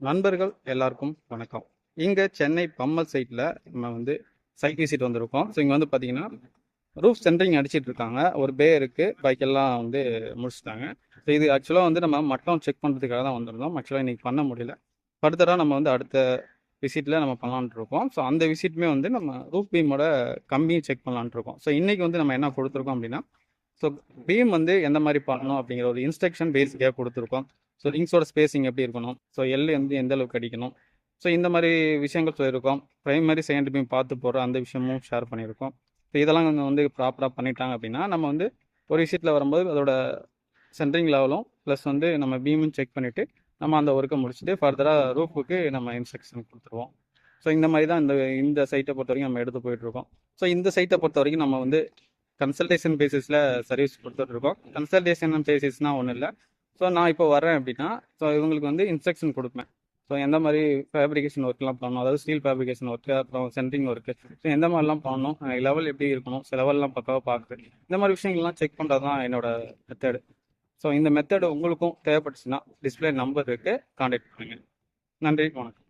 நண்பர்கள் எல்லாருக்கும் வணக்கம். இங்கே சென்னை பம்மல் சைட்டில் நம்ம வந்து சைட் விசிட் வந்திருக்கோம். ஸோ இங்கே வந்து பார்த்தீங்கன்னா ரூஃப் சென்டரிங் அடிச்சிட்டு இருக்காங்க. ஒரு பே இருக்குது பைக் எல்லாம் வந்து முடிச்சுட்டாங்க. ஸோ இது ஆக்சுவலாக வந்து நம்ம மட்டம் செக் பண்ணுறதுக்காக தான் வந்திருந்தோம். ஆக்சுவலாக இன்றைக்கி பண்ண முடியல. ஃபர்தராக நம்ம வந்து அடுத்த விசிட்டில் நம்ம பண்ணலான்ட்டு இருக்கோம். ஸோ அந்த விசிட்டுமே வந்து நம்ம ரூஃப் பீமோட கம்பியும் செக் பண்ணலான்ட்டு இருக்கோம். ஸோ இன்றைக்கி வந்து நம்ம என்ன கொடுத்துருக்கோம் அப்படின்னா ஸோ பீம் வந்து எந்த மாதிரி பண்ணணும் அப்படிங்கிற ஒரு இன்ஸ்ட்ரக்ஷன் பேஸிக்காக கொடுத்துருக்கோம். ஸோ ரிங்ஸோட ஸ்பேசிங் எப்படி இருக்கணும்? ஸோ எல் வந்து எந்த அளவுக்கு அடிக்கணும்? ஸோ இந்த மாதிரி விஷயங்கள் சொல்லியிருக்கோம். ப்ரைமரி செகண்ட் பீம் பார்த்து போகிற அந்த விஷயமும் ஷேர் பண்ணியிருக்கோம். ஸோ இதெல்லாம் கொஞ்சம் வந்து ப்ராப்பராக பண்ணிட்டாங்க அப்படின்னா நம்ம வந்து ஒரு விஷயத்தில் வரும்போது அதோட சென்ட்ரிங் லெவலும் ப்ளஸ் வந்து நம்ம பீமும் செக் பண்ணிவிட்டு நம்ம அந்த ஒர்க்கை முடிச்சுட்டு ஃபர்தராக ரூஃபுக்கு நம்ம இன்ஸ்ட்ரக்ஷன் கொடுத்துருவோம். ஸோ இந்த மாதிரி தான் இந்த இந்த சைட்டை பொறுத்த வரைக்கும் நம்ம எடுத்து போயிட்டுருக்கோம். ஸோ இந்த சைட்டை பொறுத்த வரைக்கும் நம்ம வந்து கன்சல்டேஷன் பேசிஸில் சர்வீஸ் கொடுத்துட்ருக்கோம் கன்சல்டேஷன் பேசிஸ்னால் ஒன்றும் இல்லை. ஸோ நான் இப்போ வரேன் அப்படின்னா ஸோ இவங்களுக்கு வந்து இன்ஸ்ட்ரக்ஷன் கொடுப்பேன். ஸோ எந்த மாதிரி ஃபேப்ரிகேஷன் ஒர்க்லாம் பண்ணணும்? அதாவது ஸ்டீல் ஃபேப்ரிகேஷன் ஒர்க்கு அப்புறம் சென்ட்ரிங் ஒர்க்கு ஸோ எந்த மாதிரிலாம் பண்ணணும்? லெவல் எப்படி இருக்கணும்? ஸோ லெவல்லாம் பக்காவாக பார்க்குறது இந்த மாதிரி விஷயங்கள்லாம் செக் பண்ணுறது தான் என்னோட மெத்தடு ஸோ இந்த மெத்தடு உங்களுக்கும் தேவைப்பட்டுச்சுன்னா டிஸ்பிளே நம்பர் இருக்குது காண்டாக்ட் பண்ணுங்கள் நன்றி வணக்கம்.